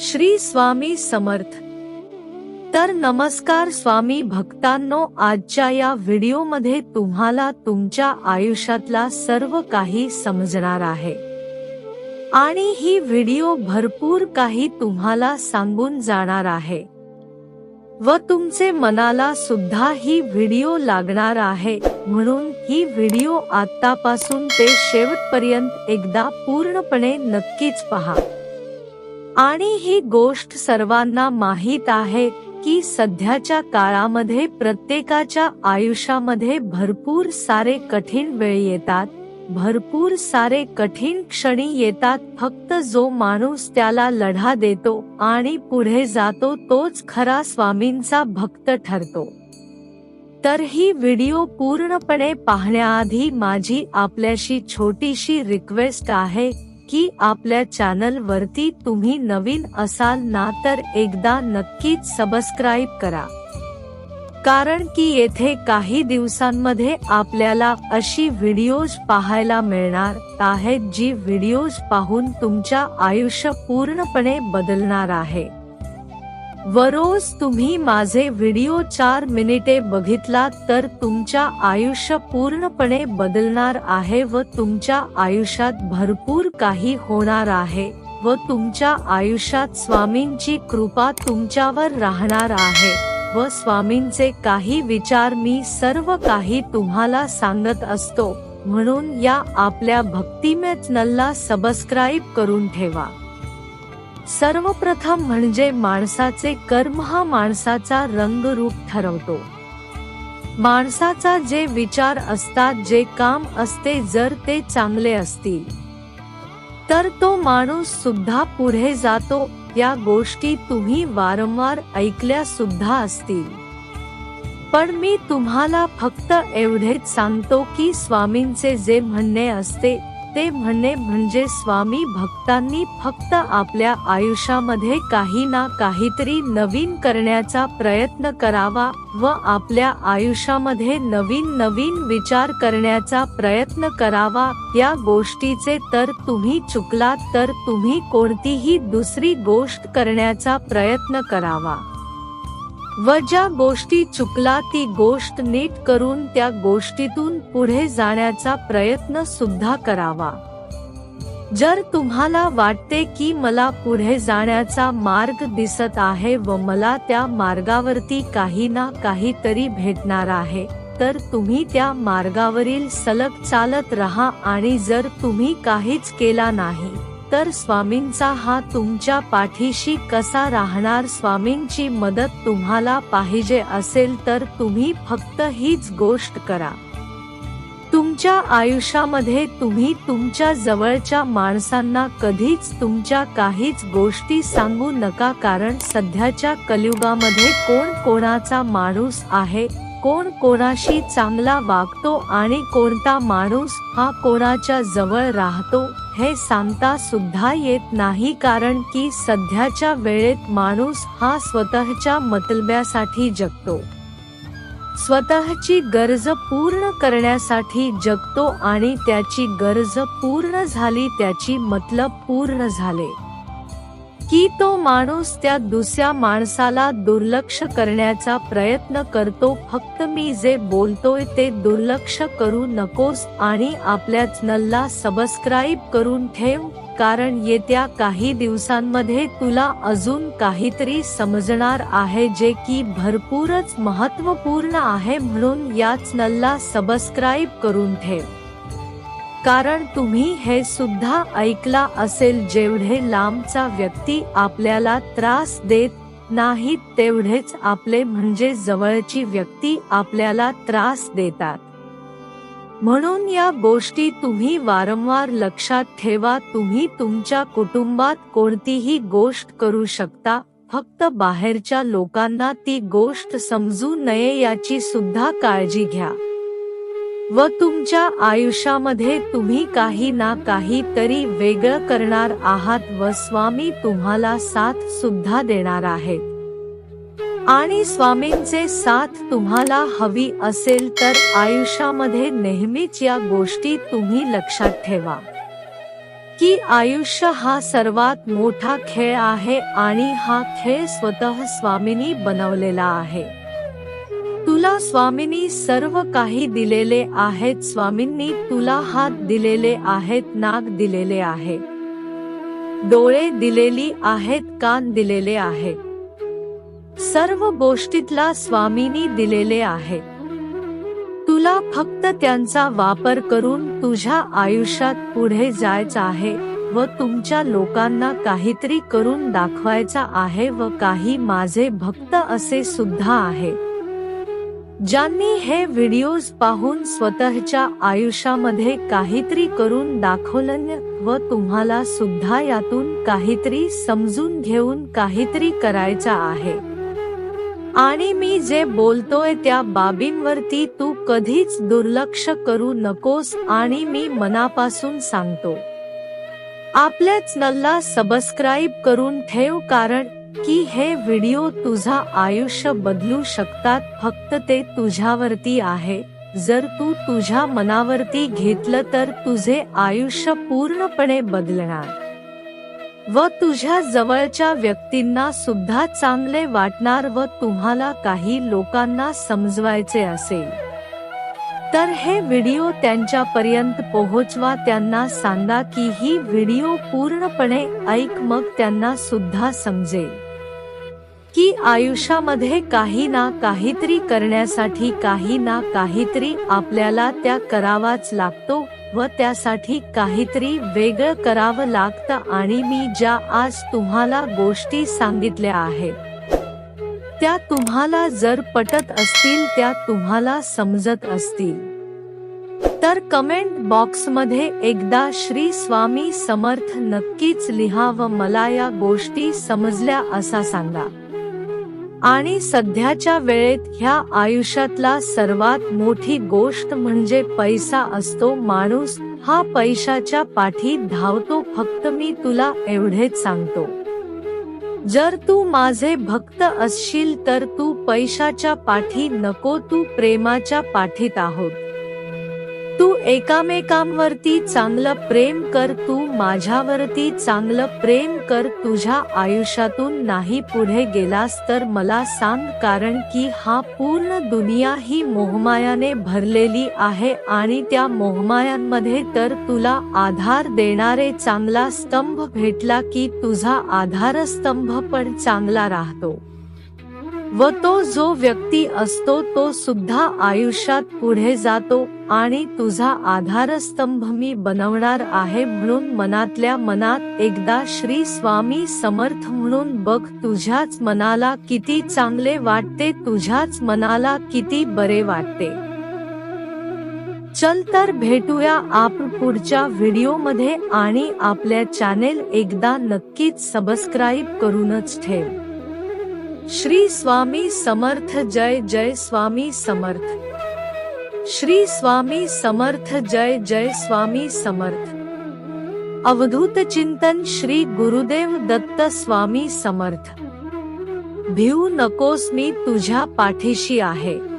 श्री स्वामी समर्थ. तर नमस्कार स्वामी भक्तांनो आजच्या या व्हिडिओमध्ये तुम्हाला तुमच्या आयुष्यातला सर्व काही समजणार आहे. आणि ही व्हिडिओ भरपूर काही तुम्हाला सांगून जाणार आहे. व तुमचे मनाला सुद्धा ही व्हिडिओ लागणार आहे म्हणून ही व्हिडिओ आतापासून ते शेवटपर्यंत एकदा पूर्णपणे नक्कीच पहा. आणि ही गोष्ट सर्वांना माहीत आहे की सध्याच्या काळामध्ये प्रत्येकाच्या आयुष्यामध्ये भरपूर सारे कठीण वेळ येतात भरपूर सारे कठीण क्षणी येतात फक्त जो माणूस त्याला लढा देतो आणि पुढे जातो तोच खरा स्वामींचा भक्त ठरतो. तर ही व्हिडिओ पूर्णपणे पाहण्याआधी माझी आपल्याशी छोटीशी रिक्वेस्ट आहे की आपल्या चॅनल वरती तुम्ही नवीन असाल ना तर एकदा नक्कीच सबस्क्राईब करा. कारण की येथे काही दिवसांमध्ये आपल्याला अशी व्हिडिओज पाहायला मिळणार आहेत जी व्हिडिओज पाहून तुमच्या आयुष्य पूर्णपणे बदलणार आहे. व रोज तुम्ही माझे व्हिडिओ चार मिनिटे बघितला तर तुमच्या आयुष्य पूर्णपणे बदलणार आहे व तुमच्या आयुष्यात भरपूर काही होणार आहे व तुमच्या आयुष्यात स्वामींची कृपा तुमच्यावर राहणार आहे व स्वामींचे काही विचार मी सर्व काही तुम्हाला सांगत असतो. म्हणून या आपल्या भक्तिमय चॅनलला सबस्क्राईब करून ठेवा. सर्वप्रथम म्हणजे माणसाचे कर्म हा माणसाचा रंगरूप ठरवतो. माणसाचा जे विचार असतात जे काम असते जर ते चांगले असतील तर तो माणूस सुद्धा पुढे जातो. या गोष्टी तुम्ही वारंवार ऐकल्या सुद्धा असतील. पण मी तुम्हाला फक्त एवढेच सांगतो की स्वामींचे जे म्हणणे असते ते म्हणणे म्हणजे स्वामी भक्तांनी फक्त आपल्या आयुष्यामध्ये काही ना काहीतरी नवीन करण्याचा प्रयत्न करावा व आपल्या आयुष्यामध्ये नवीन नवीन विचार करण्याचा प्रयत्न करावा. या गोष्टीचे तर तुम्ही चुकलात तर तुम्ही कोणतीही दुसरी गोष्ट करण्याचा प्रयत्न करावा. व ज्या गोष्टी चुकला ती गोष्ट नीट करून त्या गोष्टीतून पुढे जाण्याचा प्रयत्न सुद्धा करावा. जर तुम्हाला वाटते की मला पुढे जाण्याचा मार्ग दिसत आहे व मला त्या मार्गावरती काही ना काहीतरी भेटणार आहे तर तुम्ही त्या मार्गावरील सलग चालत राहा आणि जर तुम्ही काहीच केला नाही तर स्वामींचा हा तुमच्या पाठीशी कसा राहणार स्वामींची मदत तुम्हाला पाहिजे असेल तर तुम्ही फक्त हीच गोष्ट करा. तुमच्या आयुष्यामध्ये तुम्ही तुमच्या जवळच्या माणसांना कधीच तुमच्या काहीच गोष्टी सांगू नका कारण सध्याच्या कलियुगामध्ये कोण कोणाचा माणूस आहे? कोण कोणाशी चांगला वागतो आणि कोणता माणूस हा कोणाच्या जवळ राहतो हे सांगता सुद्धा येत नाही कारण की सध्याच्या वेळेत माणूस हा स्वतःच्या मतलब्यासाठी जगतो. स्वतःची गरज पूर्ण करण्यासाठी जगतो आणि त्याची गरज पूर्ण झाली त्याची मतलब पूर्ण झाले. की तो माणूस त्या दुसऱ्या माणसाला दुर्लक्ष करण्याचा प्रयत्न करतो फक्त मी जे बोलतोय ते दुर्लक्ष करू नकोस आणि आपल्या चॅनलला सबस्क्राईब करून ठेव कारण येत्या काही दिवसांमध्ये तुला अजून काहीतरी समजणार आहे जे की भरपूरच महत्त्वपूर्ण आहे म्हणून या चॅनलला सबस्क्राईब करून ठेव. कारण तुम्ही हे सुद्धा ऐकला असेल जेवढे लांबचा व्यक्ती आपल्याला त्रास देत नाहीत तेवढेच आपले म्हणजे जवळची व्यक्ती आपल्याला त्रास देतात. म्हणून या गोष्टी तुम्ही वारंवार लक्षात ठेवा तुम्ही तुमच्या कुटुंबात कोणतीही गोष्ट करू शकता फक्त बाहेरच्या लोकांना ती गोष्ट समजू नये याची सुद्धा काळजी घ्या. व तुमच्या आयुष्यामध्ये तुम्ही काही ना काही तरी वेगळं करणार आहात व स्वामी तुम्हाला साथ सुद्धा देणार आहेत. आणि स्वामींचे साथ तुम्हाला हवी असेल तर आयुष्यामध्ये नेहमीच या गोष्टी तुम्ही लक्षात ठेवा. की आयुष्य हा सर्वात मोठा खेळ आहे आणि हा खेळ स्वतः स्वामींनी बनवलेला आहे. तुला स्वामींनी सर्व काही दिलेले आहेत. स्वामींनी तुला हात दिलेले आहेत नाक दिलेले आहे. डोळे दिलेली आहेत कान दिलेले आहे. सर्व गोष्टीतला स्वामींनी दिलेले आहे. तुला फक्त त्यांचा वापर करून तुझ्या आयुष्यात पुढे जायचं आहे व तुमच्या लोकांना काहीतरी करून दाखवायचा आहे व काही माझे भक्त असे सुद्धा आहे. ज्यांनी हे व्हिडिओज पाहून स्वतःच्या आयुष्यामध्ये काहीतरी करून दाखवलं व तुम्हाला सुद्धा यातून काहीतरी समजून घेऊन काहीतरी करायचं आहे. आणि मी जे बोलतोय त्या बाबींवरती तू कधीच दुर्लक्ष करू नकोस आणि मी मनापासून सांगतो. आपल्याच नल्ला सबस्क्राईब करून ठेव कारण की हे व्हिडिओ तुझा आयुष्य बदलू शकतात फक्त ते तुझ्यावरती आहे. जर तू तुझ्या मनावरती घेतलं तर तुझे आयुष्य पूर्णपणे बदलणार. व तुझ्या जवळच्या व्यक्तींना सुद्धा चांगले वाटणार व तुम्हाला काही लोकांना समजवायचे असेल. तर हे व्हिडिओ त्यांच्यापर्यंत पोहोचवा. त्यांना सांगा की ही व्हिडिओ पूर्णपणे ऐक मग त्यांना सुद्धा समजेल. की आयुष्यामध्ये काही ना काहीतरी करण्यासाठी काही ना काहीतरी आपल्याला त्या करावाच लागतो व त्यासाठी काहीतरी वेगळं करावं लागतं. आणि मी ज्या आज तुम्हाला गोष्टी सांगितल्या आहेत त्या तुम्हाला जर पटत असतील त्या तुम्हाला समजत असतील. तर कमेंट बॉक्समध्ये एकदा श्री स्वामी समर्थ नक्कीच लिहा व मला या गोष्टी समजल्या असा सांगा. आणि सध्याच्या वेळेत ह्या आयुष्यातला सर्वात मोठी गोष्ट म्हणजे पैसा असतो माणूस हा पैशाच्या पाठी धावतो फक्त मी तुला एवढेच सांगतो. जर तू माझे भक्त असशील तर तू पैशाच्या पाठी नको तू प्रेमाच्या पाठीत आहोत. तू एकामेकांवरती चांगलं प्रेम कर तू माझ्यावरती चांगलं प्रेम कर तुझ्या आयुष्यातून नाही पुढे गेलास तर मला सांग कारण की हा पूर्ण दुनिया ही मोहमायाने भरलेली आहे आणि त्या मोहमायांमध्ये तर तुला आधार देणारे चांगला स्तंभ भेटला की तुझा आधारस्तंभ पण चांगला राहतो. व तो जो व्यक्ती असतो तो सुद्धा आयुष्यात पुढे जातो आणि तुझा आधारस्तंभ मी बनवणार आहे म्हणून मनातल्या मनात एकदा श्री स्वामी समर्थ म्हणून बघ तुझ्याच मनाला किती चांगले वाटते तुझ्याच मनाला किती बरे वाटते. चल तर भेटूया आपण पुढच्या व्हिडिओमध्ये आणि आपल्या चॅनेल एकदा नक्कीच सबस्क्राईब करूनच ठेव. श्री स्वामी समर्थ जय जय स्वामी समर्थ. श्री स्वामी समर्थ जय जय स्वामी समर्थ. अवधूत चिंतन श्री गुरुदेव दत्त स्वामी समर्थ. भिऊ नकोस मी तुझ्या पाठीशी आहे.